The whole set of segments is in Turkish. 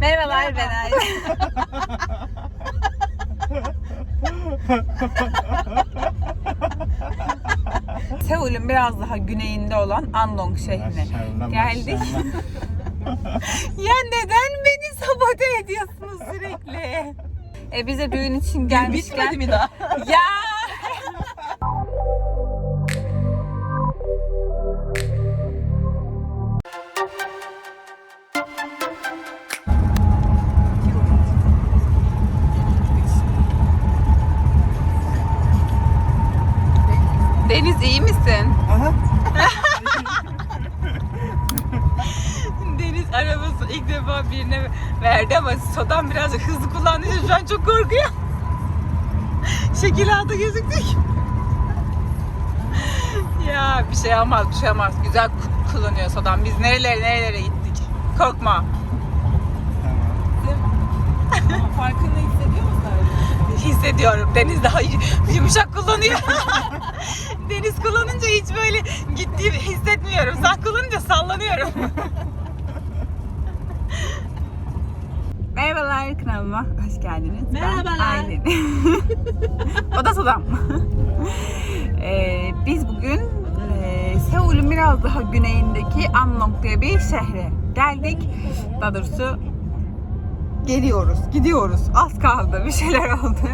Merhabalar ben Aylin. Seul'ün biraz daha güneyinde olan Andong şehrine Maşallah, geldik. ya neden beni sabote ediyorsunuz sürekli? E bize düğün için gelmişken... Bitmedi mi daha? Ya! Verdi ama Sodan biraz hızlı kullandığı için şu an çok korkuyor. Şekil altı gözüktük. ya bir şey olmaz bir şey olmaz. Güzel ku- kullanıyor Sodan. Biz nerelere nerelere gittik. Korkma. Tamam. Farkını hissediyor musun? Hissediyorum. Deniz daha yumuşak kullanıyor. Deniz kullanınca hiç böyle gittiğimi hissetmiyorum. Sen kullanınca sallanıyorum. Merhabalar kanalıma hoş geldiniz. Merhabalar. Ben Aylin. o da Sodam. Ee, biz bugün e, Seul'ün biraz daha güneyindeki Annong diye bir şehre geldik. Daha doğrusu geliyoruz, gidiyoruz. Az kaldı, bir şeyler oldu.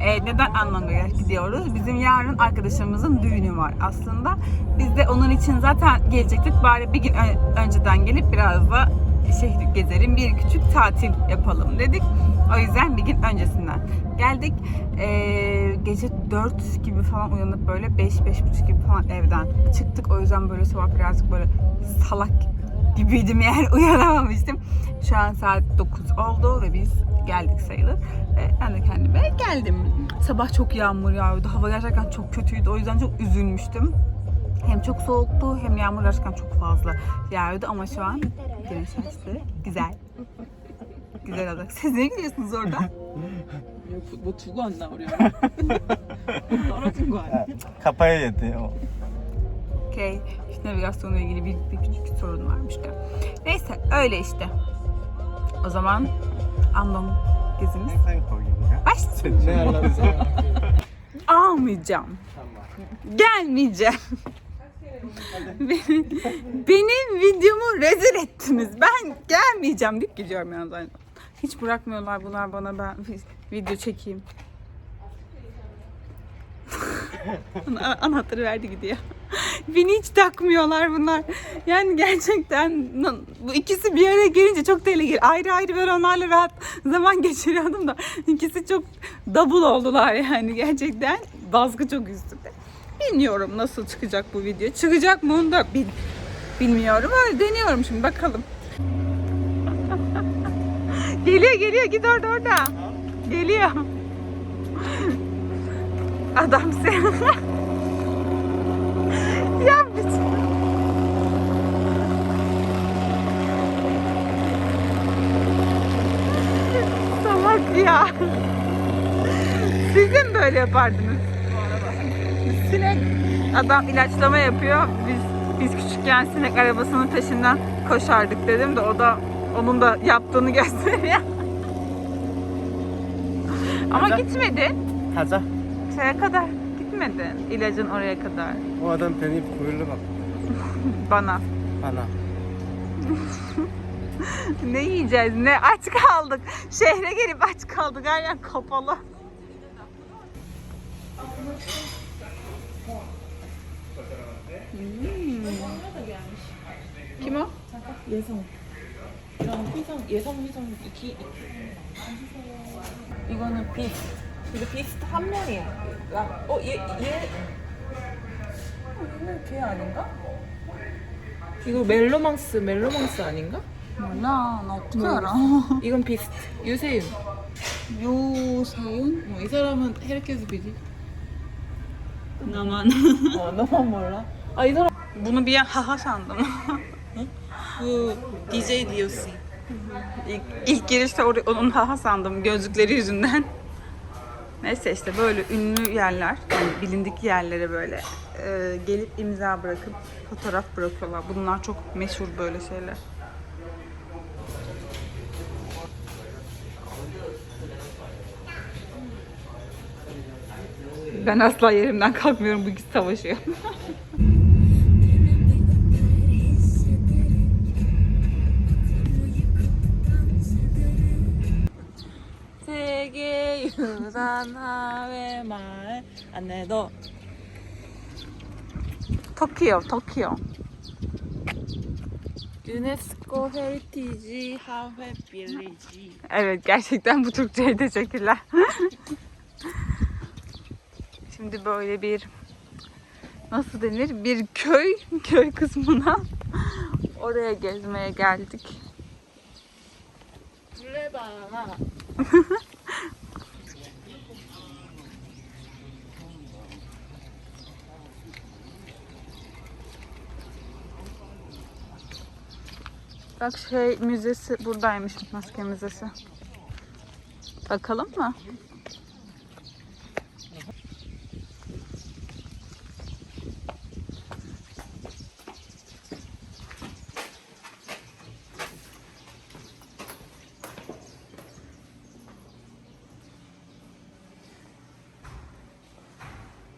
Ee, neden Annong'a gidiyoruz? Bizim yarın arkadaşımızın düğünü var aslında. Biz de onun için zaten gelecektik. Bari bir gün ön- önceden gelip biraz da şehri gezelim, bir küçük tatil yapalım dedik. O yüzden bir gün öncesinden geldik. Ee, gece 4 gibi falan uyanıp böyle 5-5.30 gibi falan evden çıktık. O yüzden böyle sabah birazcık böyle salak gibiydim yani uyanamamıştım. Şu an saat 9 oldu ve biz geldik sayılır. Ve ben de kendime geldim. Sabah çok yağmur yağıyordu. Hava gerçekten çok kötüydü. O yüzden çok üzülmüştüm. Hem çok soğuktu hem yağmur gerçekten çok fazla yağıyordu ama şu an Gökçe'nin şaştı. Güzel. Güzel adam. Siz ne gülüyorsunuz orada? Yok bu Tugan'la oraya. Sonra Tugan. Kafaya yedi o. Okey. İşte navigasyonla ilgili bir, bir küçük sorun varmış da. Neyse öyle işte. O zaman anlam gezimiz. Başlasın. Almayacağım. Gelmeyeceğim. Beni, benim videomu rezil ettiniz. Ben gelmeyeceğim deyip gidiyorum yani. Hiç bırakmıyorlar bunlar bana ben video çekeyim. Ana- Anahtarı verdi gidiyor. Beni hiç takmıyorlar bunlar. Yani gerçekten bu ikisi bir araya gelince çok tehlikeli. Ayrı ayrı ben onlarla rahat zaman geçiriyordum da ikisi çok double oldular yani gerçekten. Baskı çok üstünde. Bilmiyorum nasıl çıkacak bu video. Çıkacak mı onu da bil- bilmiyorum. Öyle deniyorum şimdi bakalım. geliyor geliyor git orada orada. Geliyor. Adam sen. ya bir... Salak ya. Siz de mi böyle yapardınız? Sinek adam ilaçlama yapıyor. Biz biz küçükken sinek arabasının peşinden koşardık dedim de o da onun da yaptığını gösteriyor. Ama Hadi. gitmedin. Kaza. Şeye kadar gitmedin. İlacın oraya kadar. O adam beni kuyruğuna bak. Bana. Bana. Ne yiyeceğiz? Ne aç kaldık. Şehre gelip aç kaldık. Her yer kapalı. Kim o? 예성. 전 희성, 예성, 희성, 기. 이거는 비스. 근데 비스트 한 명이에요. 야, 어, 얘, 얘. 어, 얘는 걔 아닌가? 이거 멜로망스, 멜로망스 아닌가? 몰라. 나 어떻게 알아? 이건 비스트. 유세윤. 요세윤? 어, 이 사람은 헤르케스 비지. 나만. 어, 너만 몰라? Ayılar... Bunu bir haha sandım. Bu DJ diyorsun. İlk, ilk girişte onun haha sandım gözlükleri yüzünden. Neyse işte böyle ünlü yerler, yani bilindik yerlere böyle e, gelip imza bırakıp fotoğraf bırakıyorlar. Bunlar çok meşhur böyle şeyler. Ben asla yerimden kalkmıyorum bu ikisi savaşıyor. 세계 유산 하회 마을 안내도 Tokyo, Tokyo. 유네스코 헤리티지 하회 빌리지 Evet gerçekten bu Türkçe'ye teşekkürler. Şimdi böyle bir nasıl denir bir köy köy kısmına oraya gezmeye geldik. 블 Bak şey müzesi buradaymış maske müzesi. Bakalım mı?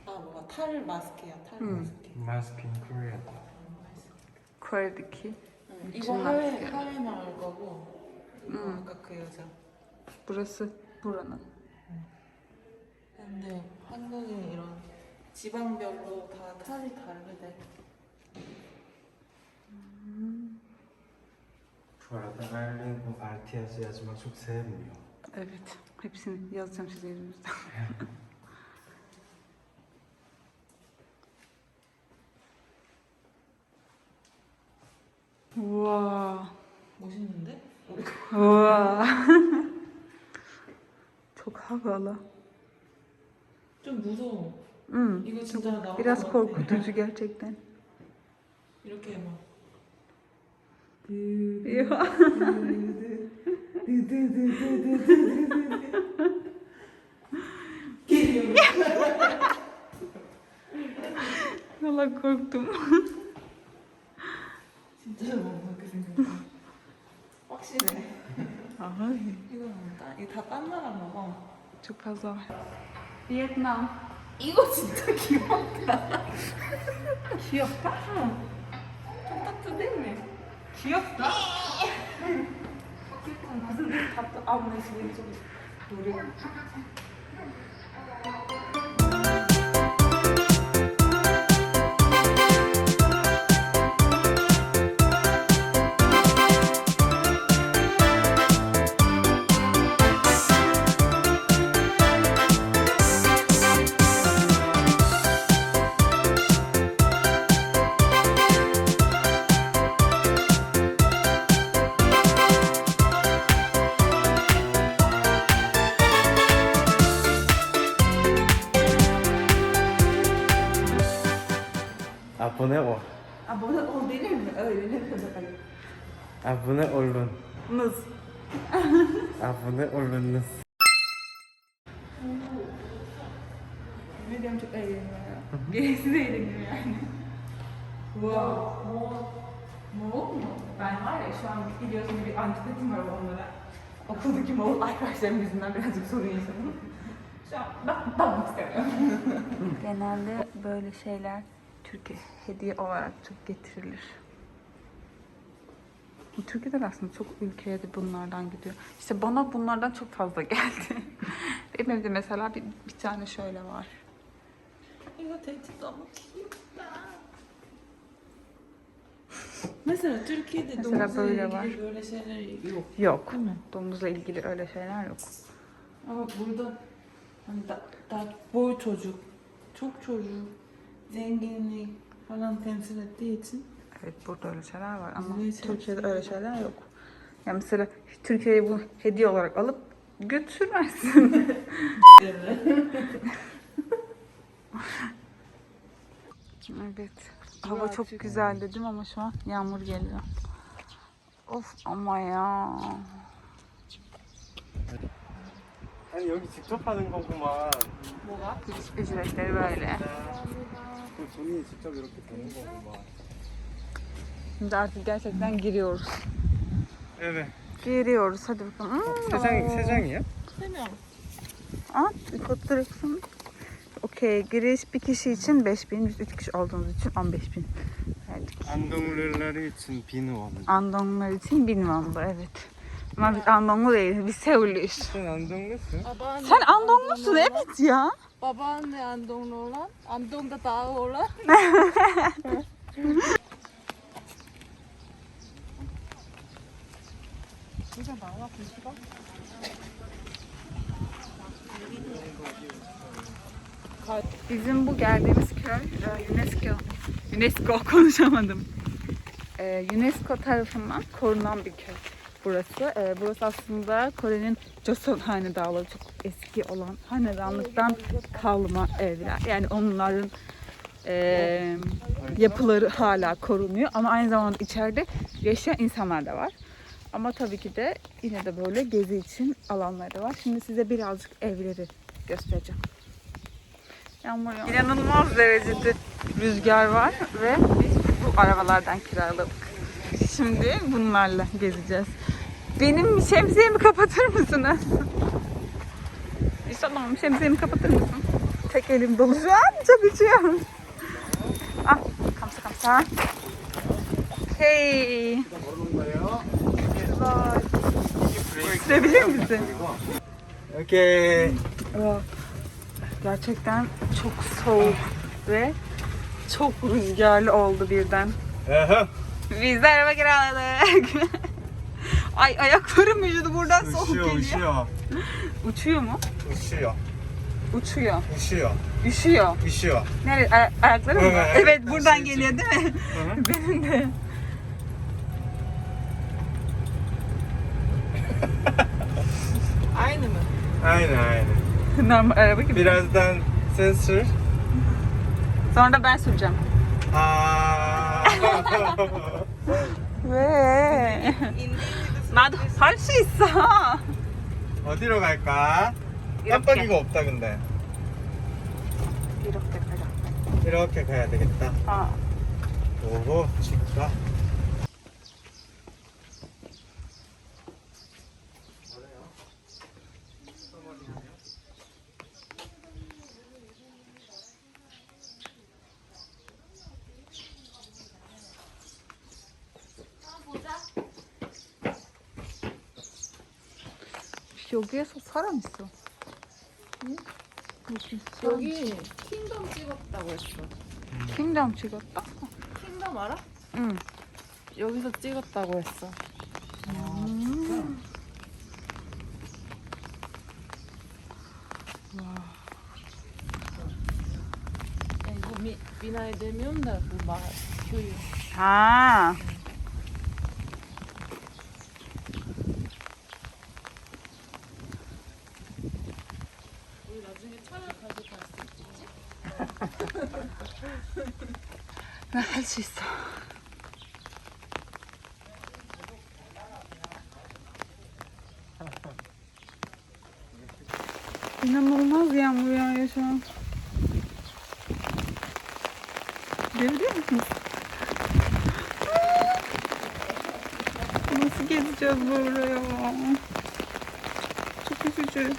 아 뭐가 탈 마스크야 탈 음. 마스크 Mask in Korea. Kore'deki. 응, 이거 하회 하회 마을 거고 이거 아까 그 여자 Burası buranın. 근데 한국은 이런 지방별로 다 탈이 다르대 Berlin bu artı yazı yazmak çok sevmiyor. Evet. Hepsini yazacağım size elimizden. Wow. 멋있는데? Wow. Çok havalı. 좀 무서워 Hmm. 이거 진짜 나올 Biraz 것 같아. korkutucu gerçekten. 이렇게 막 Ya. Valla korktum. 진짜 못 먹게 생겼어 확실해 Ay, 이거 다, 이거 다딴 çok fazla var. Vietnam. 이거 진짜 귀엽다 귀엽다? 좀 따뜻했네 귀엽다. 무슨 답도 아무나 지금 좀 노래. Abone olun. Mız. Abone olunuz. Diyorum çok eğleniyor ya. Gerisi de eğleniyor yani. Wow. Moğol mu? Ben var ya şu an biliyorsun bir antipatim var onlara. Okuldaki Moğol arkadaşlarım yüzünden birazcık sorun yaşadım. Şu an bak bakmak istemiyorum. Genelde böyle şeyler Türkiye hediye olarak çok getirilir. Türkiye'de de aslında çok ülkeye de bunlardan gidiyor. İşte bana bunlardan çok fazla geldi. Benim evde mesela bir, bir tane şöyle var. Mesela Türkiye'de Mesela domuzla böyle ilgili var. böyle şeyler yok. Yok. Değil mi? Domuzla ilgili öyle şeyler yok. Ama burada hani da, da boy çocuk, çok çocuk, zenginlik falan temsil ettiği için Evet burada öyle şeyler var ama Bizim için Türkiye'de öyle şeyler yok. Yani mesela Türkiye'ye bu hediye olarak alıp götürmezsin. evet. Hava çok güzel dedim ama şu an yağmur geliyor. Of ama ya. 아니 여기 직접 하는 거구만. 뭐가? Giriş ücretleri böyle. 그 돈이 직접 이렇게 되는 거구만. Şimdi artık gerçekten giriyoruz. Evet. Giriyoruz hadi bakalım. Hmm, Şimdi artık gerçekten giriyoruz. Evet. Giriyoruz hadi bakalım. Hmm. Sezen, Sezen ya. İstemiyorum. At, fotoğrafın. Okey, giriş bir kişi için 5000, biz 3 kişi olduğumuz için 15000 verdik. Andongluları için 1000 won. Andonglular için 1000 won'du evet. Ama biz Andonglu değiliz, biz Seul'lüyüz. Sen Andonglusun. Babaanne, Sen Andonglusun evet ya. Babaanne Andonglu olan, Andong'da dağı olan. Bizim bu geldiğimiz köy e, UNESCO UNESCO konuşamadım. E, UNESCO tarafından korunan bir köy burası. E, burası aslında Kore'nin Joseon hanedanlığı çok eski olan hanedanlıktan kalma evler. Yani onların yapıları hala korunuyor ama aynı zamanda içeride yaşayan insanlar da var. Ama tabii ki de yine de böyle gezi için alanları var. Şimdi size birazcık evleri göstereceğim. Yağmur yağıyor. İnanılmaz derecede rüzgar var ve biz bu arabalardan kiraladık. Şimdi bunlarla gezeceğiz. Benim şemsiyemi kapatır mısınız? İnşallah şemsiyemi kapatır mısın? Tek elim dolu şu an. Çok üşüyorum. Ah, kamsa kamsa. Hey bye. Sürebilir misin? Okay. Wow. Gerçekten çok soğuk ve çok rüzgarlı oldu birden. Aha. Biz de araba kiraladık. Ay ayaklarım vücudu buradan uçuyor, soğuk geliyor. Uçuyor. uçuyor mu? Uçuyor. Uçuyor. Üşüyor. Üşüyor. Üşüyor. Nereye? Ay ayaklarım mı? Evet, evet buradan şey geliyor değil mi? Hı -hı. Benim de. Aynen aynen. Normal araba gibi. Birazdan sen sür. Sonra da ben süreceğim. 아. 왜? 나도 할 수 있어. 어디로 갈까? 깜빡이가 없다 근데. 이렇게 가자. 이렇게 가야 되겠다. 아. 오호, 진짜. 여기에서 사람 있어. 여기 킹덤 찍었다고 했어. 킹덤 찍었다? 킹덤 알아? 응. 여기서 찍었다고 했어. 야, 이거 미, 미나에 되면 나 그막 교육. 아. Ne Nahal şeysi. İnanılmaz yağmur yağıyor şu an. Görebiliyor musunuz? Nasıl gezeceğiz böyle ya? Çok üzücü.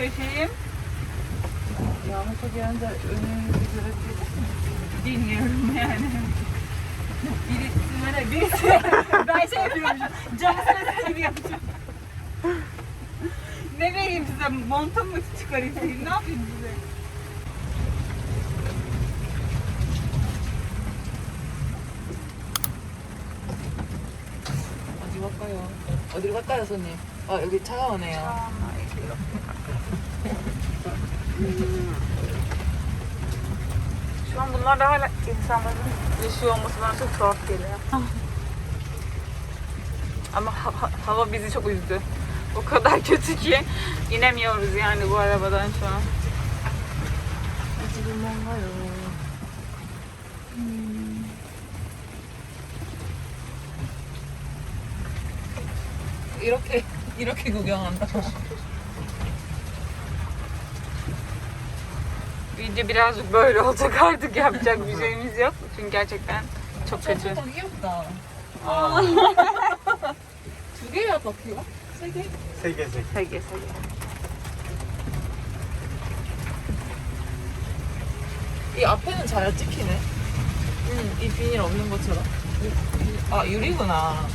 Köşeyim. Önünüzü Bilmiyorum yani. Birisi böyle birisi ben şey yapıyorum. Camı sesi gibi yapacağım. ne vereyim size? Montum mu çıkarayım? Ne yapayım size? 어디 갈까요? 어디로 갈까요, 손님? 아, 여기 차가 오네요. Şu an bunlar da hala insanların yaşıyor olması bana çok tuhaf geliyor. Ama ha- ha- hava bizi çok üzdü. O kadar kötü ki inemiyoruz yani bu arabadan şu an. 지금 뭔가요? 이렇게 이렇게 구경한다. bence birazcık böyle olacak artık yapacak bir şeyimiz yok. Çünkü gerçekten çok kötü. 너무 귀엽다. 두 개야 바퀴가? 세 개? 세 개, 세 개. 세게 세게. 이 앞에는 잘 찍히네. 응, 이 비닐 없는 것처럼. 유- 아 유리구나.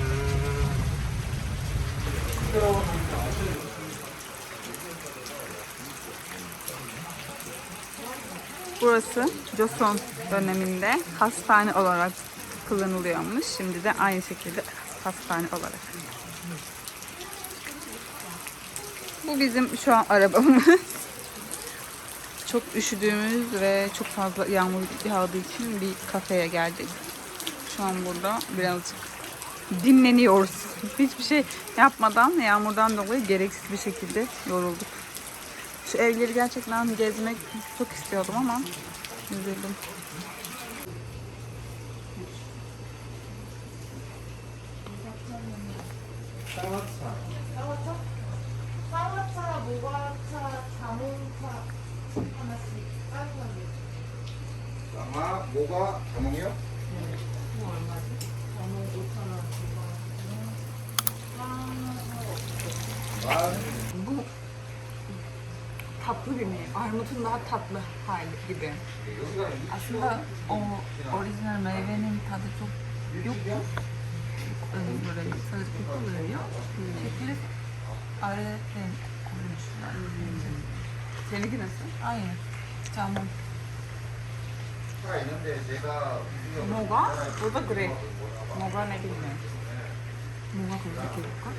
음. Burası Joseon döneminde hastane olarak kullanılıyormuş. Şimdi de aynı şekilde hastane olarak. Bu bizim şu an arabamız. Çok üşüdüğümüz ve çok fazla yağmur yağdığı için bir kafeye geldik. Şu an burada birazcık dinleniyoruz. Hiçbir şey yapmadan yağmurdan dolayı gereksiz bir şekilde yorulduk. Şu evleri gerçekten gezmek çok istiyordum ama üzüldüm. 사과 armutun daha tatlı hali gibi. Aslında o orijinal meyvenin tadı çok yoktu. Öyle böyle sadece koku veriyor. Şekeri ayrıca koymuşlar. Seninki nasıl? Aynı. Tamam. Moga? Burada grey. Moga ne bilmiyorum. Moga koyduk yok.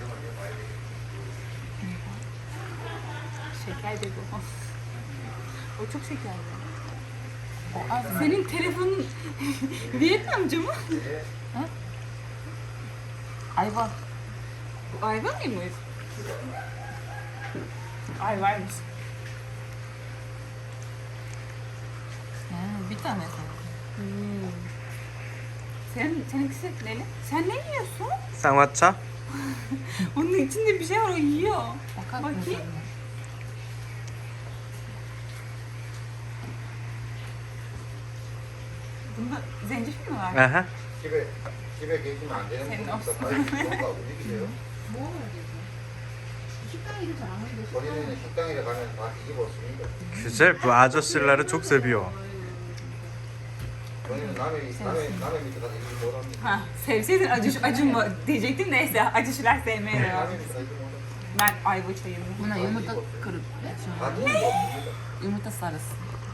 Şeker de bu. O çok şekerli. Abi senin telefonun Vietnamcı mı? Ha? Ayva. Bu ayva mıymış? Ayvaymış. Hmm, bir tane kaldı. Hmm. Sen, seninkisi neli? Sen ne yiyorsun? Sanatçı. Onun içinde bir şey var o yiyor. Bakayım. Bunda zencefil mi var? Aha. 집에 집에 계시면 안 되는 재미없어. 분이니까 빨리 뭔가 움직이세요. 뭐 먹어야 되지? 식당 일을 잘안 하는데 본인은 식당에 가면 다 뒤집었습니다. Güzel. Bu 아저씨ları çok seviyor. 본인은 남의 남의 남의 밑에 가서 일을 못합니다. Ha, sevseydin acı, acı mı diyecektim neyse acışılar sevmeye devam. 남의 밑에 가서 일을 못합니다. Ben ayva çayımı. Buna yumurta kırıp 다 içiyorum. 뒤집었습니다. Yumurta sarısı.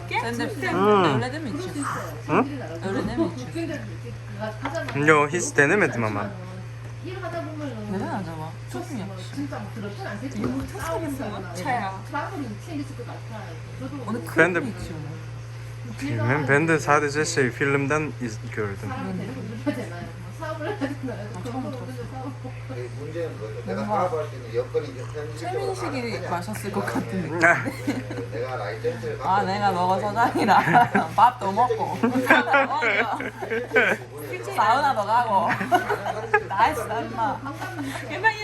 Sen de Hmm. öyle mi içiyorsun? Hı? Öyle mi içiyorsun? Yo hiç denemedim ama. Neden acaba? Çok mu yakışıyor? Yumurta sarısı mı? Çaya. Onu kırıp Ben de- mı içiyorlar? Bilmem ben de sadece şey filmden iz- gördüm. 사업을 해야 되나요? 아, 처음 이 문제는 뭐죠? 내가 사업할 수 있는 여건이 최민식이 마셨을 것 아, 네. 같은데. 네. 그 내가 라이센스를 갖고 아 내가 있는 사장이라. 밥도 먹고. 사우나도 가고. 나이스 엄마. 굉장히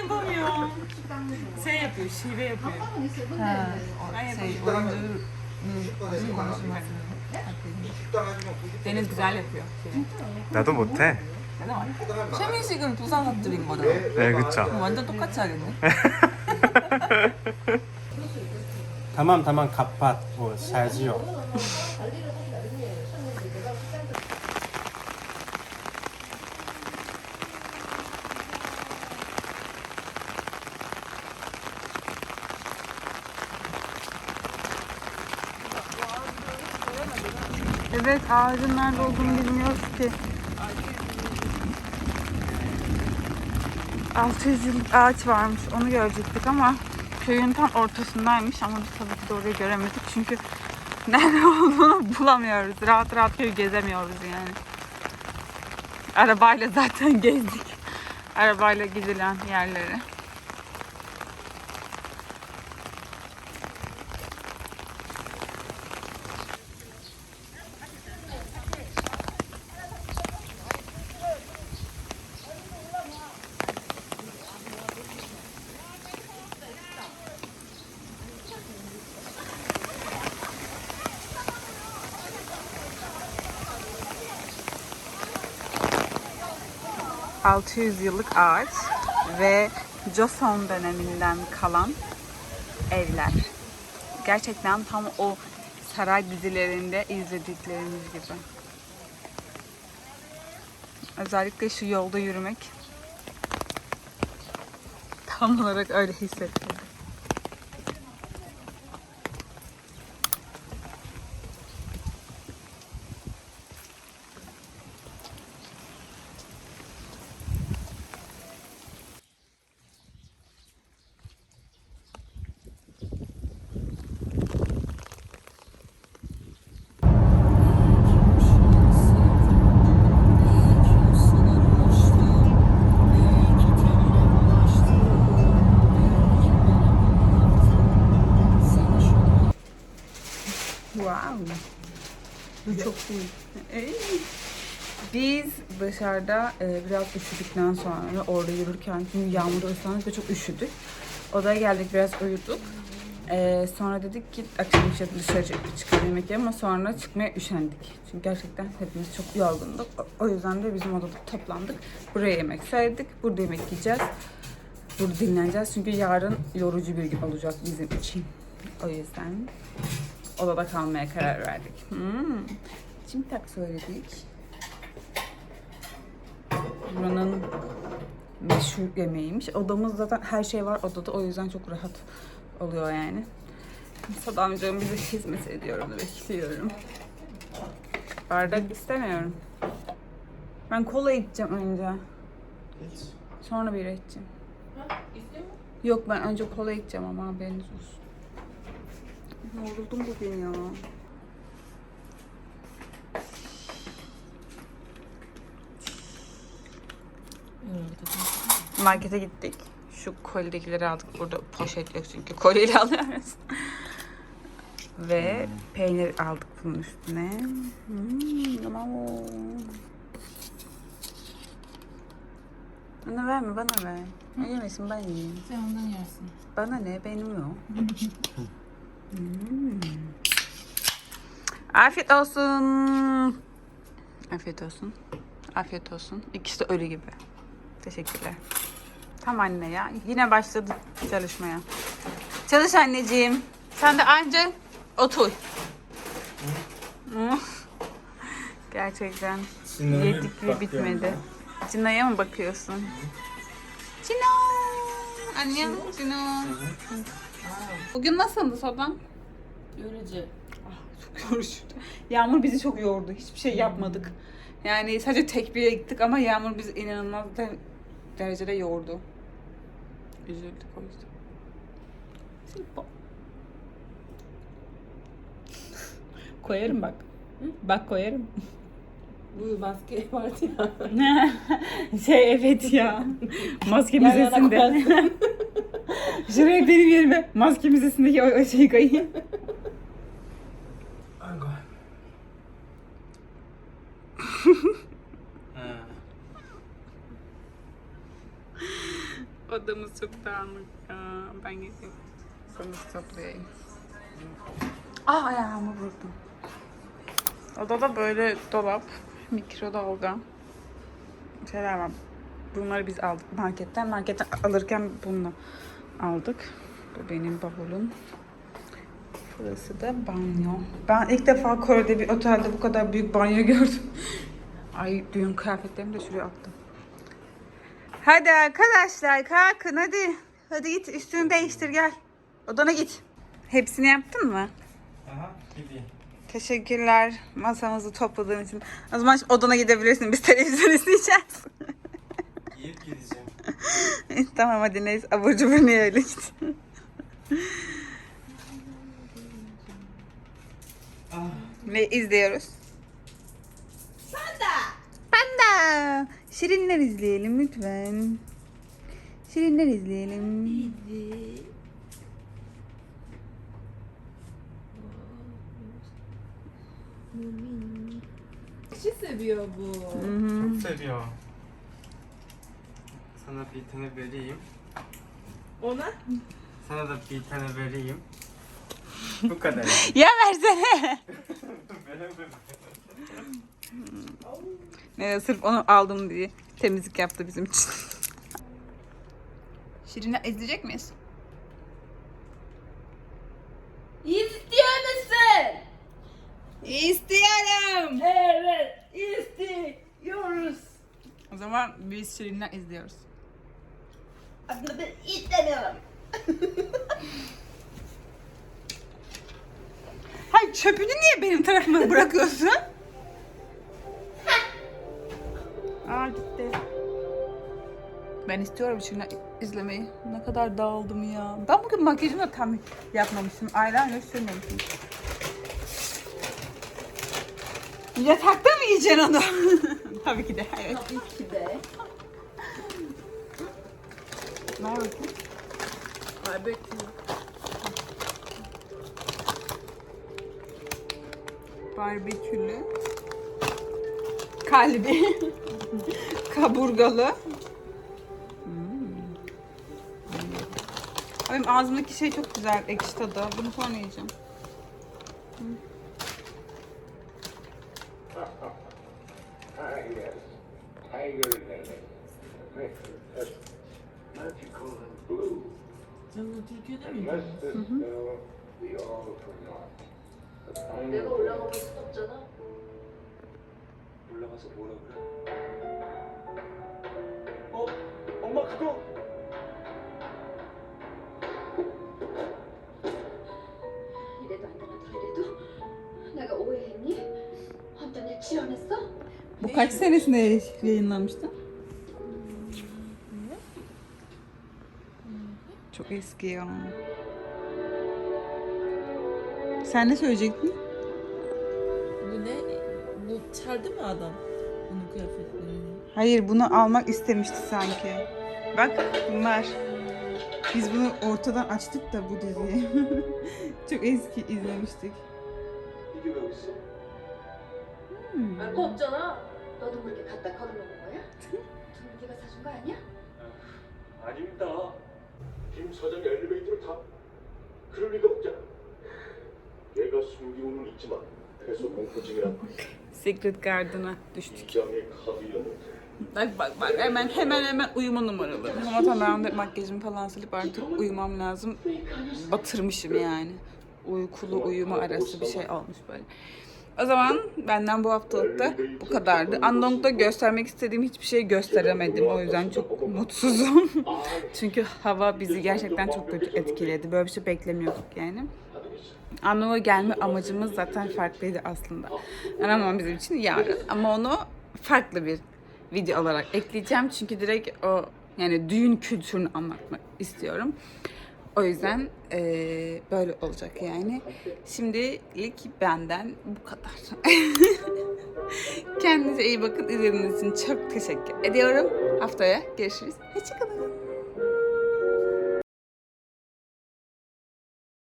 아예 뭐 원주 식당에서 하시면 90% Deniz güzel 나도 못해. 되나? 최민식은 부산 사투리인 거잖아. 네, 네 그쵸. 완전 똑같이 하겠네. 다만 다만 갚아 뭐 사지요. Evet ağacından. 600 yıllık ağaç varmış, onu görecektik ama köyün tam ortasındaymış ama biz tabii ki de göremedik çünkü nerede olduğunu bulamıyoruz. Rahat rahat köyü gezemiyoruz yani. Arabayla zaten gezdik. Arabayla gidilen yerleri. ...600 yıllık ağaç ve Joseon döneminden kalan evler. Gerçekten tam o saray dizilerinde izlediklerimiz gibi. Özellikle şu yolda yürümek tam olarak öyle hissettirdi. Çok. Ey. Biz dışarıda e, biraz üşüdükten sonra orada yürürken çünkü yağmurda ıslandık ve çok üşüdük. Odaya geldik biraz uyuduk. E, sonra dedik ki akşam işte dışarı çıkalım yemek ama sonra çıkmaya üşendik. Çünkü gerçekten hepimiz çok yorgunduk. O yüzden de bizim odada toplandık. Buraya yemek söyledik. Burada yemek yiyeceğiz. Burada dinleneceğiz. Çünkü yarın yorucu bir gün olacak bizim için. O yüzden odada kalmaya karar verdik. Hmm. Çimtak söyledik. Buranın meşhur yemeğiymiş. Odamız zaten her şey var odada o yüzden çok rahat oluyor yani. Sadamcığım bize hizmet ediyorum bekliyorum. Bardak istemiyorum. Ben kola içeceğim önce. Sonra bira içeceğim. Yok ben önce kola içeceğim ama haberiniz olsun. Yoruldum bugün ya. Markete gittik. Şu kolidekileri aldık. Burada poşet yok çünkü koliyle alıyoruz. Ve peynir aldık bunun üstüne. Hmm, tamam o. Bana verme bana ver. Yemesin ben yiyeyim. Sen ondan yersin. Bana ne benim yok. Hmm. Afiyet olsun. Afiyet olsun. Afiyet olsun. İkisi de ölü gibi. Teşekkürler. Tam anne ya. Yine başladı çalışmaya. Çalış anneciğim. Sen de anca otur. Gerçekten yedik ve bitmedi. Cina'ya mı bakıyorsun? Cino! Annem, Cino. Bugün nasıldı sodan? Görece. Çok yorucuydu. Yağmur bizi çok yordu. Hiçbir şey yapmadık. Yani sadece tek bir yere gittik ama Yağmur bizi inanılmaz da derecede yordu. Üzüldük o yüzden. Koyarım bak. Bak koyarım. Bu maske vardı ya. şey evet ya. Maske müzesinde. Şuraya benim yerime maske müzesindeki o, o şeyi koyayım. Odamız çok dağınık ya. Ben gideyim. Sonuç toplayayım. Ah ayağımı vurdum. Odada böyle dolap, mikrodalga şeyler var. Bunları biz aldık marketten. Marketten alırken bunu aldık. Bu benim bavulum. Burası da banyo. Ben ilk defa Kore'de bir otelde bu kadar büyük banyo gördüm. Ay düğün kıyafetlerimi de şuraya attım. Hadi arkadaşlar kalkın hadi. Hadi git üstünü değiştir gel. Odana git. Hepsini yaptın mı? Aha gideyim. Teşekkürler masamızı topladığın için. O zaman odana gidebilirsin. Biz televizyon izleyeceğiz. Yiyip gideceğim. tamam hadi neyse abur cubur niye öyle git. 아, Ne izliyoruz? Panda. Panda. Şirinler izleyelim lütfen. Şirinler izleyelim. Kişi seviyor bu. Hı hı. çok seviyor. Sana bir tane vereyim. Ona? Sana da bir tane vereyim. Bu kadar. Ya versene. Ne sırf onu aldım diye temizlik yaptı bizim için. Şirin'i izleyecek miyiz? İstiyor musun? İstiyorum. Evet, istiyoruz. O zaman biz Şirin'le izliyoruz. İstemiyorum. Hayır çöpünü niye benim tarafıma bırakıyorsun? Aa gitti. Ben istiyorum Şirin'i izlemeyi. Ne kadar dağıldım ya. Ben bugün makyajımı da tam yapmamışım. Eyeliner sürmemişim. Yatakta mı yiyeceksin onu? Tabii ki de. Evet. Tabii ki de. Ne yapıyorsun? Barbekü. Barbekülü. Kalbi. Kaburgalı. Hmm. Benim ağzımdaki şey çok güzel ekşi tadı. Bunu sonra yiyeceğim. 올라가서 뭐라 그래? 어? 엄마 그거? 이래도 안 되나 저래도 내가 오해했니? 완전히 지연했어? Bu kaç senesinde yayınlanmıştı? Çok eski ya. Sen ne söyleyecektin? Bu ne? Bu çaldı mı adam? Onun kıyafetlerini. Hayır bunu almak istemişti sanki. Bak bunlar. Biz bunu ortadan açtık da bu diziyi. Çok eski izlemiştik. 이게 왜 여기 있어? Hmm. 알 거 없잖아. 너도 모르게 갖다 걸어놓은 거야? 정국이가 사준 거 아니야? 아닙니다. 김 사장이 엘리베이터를 타? 그럴 리가 없잖아. 얘가 숨기고는 있지만 폐소 공포증이란 Secret Garden'a düştük. Bak bak bak hemen hemen hemen uyuma numaraları. Ama tamam ben makyajımı falan silip artık uyumam lazım. Batırmışım yani. Uykulu uyuma arası bir şey olmuş böyle. O zaman benden bu haftalıkta bu kadardı. Andong'da göstermek istediğim hiçbir şey gösteremedim. O yüzden çok mutsuzum. Çünkü hava bizi gerçekten çok kötü etkiledi. Böyle bir şey beklemiyorduk yani. Andong'a gelme amacımız zaten farklıydı aslında. Ama bizim için yarın. Ama onu farklı bir video olarak ekleyeceğim. Çünkü direkt o yani düğün kültürünü anlatmak istiyorum. O yüzden eee, böyle olacak yani. Şimdilik benden bu kadar. Kendinize iyi bakın. İzlediğiniz için çok teşekkür ediyorum. Haftaya görüşürüz. Hoşçakalın.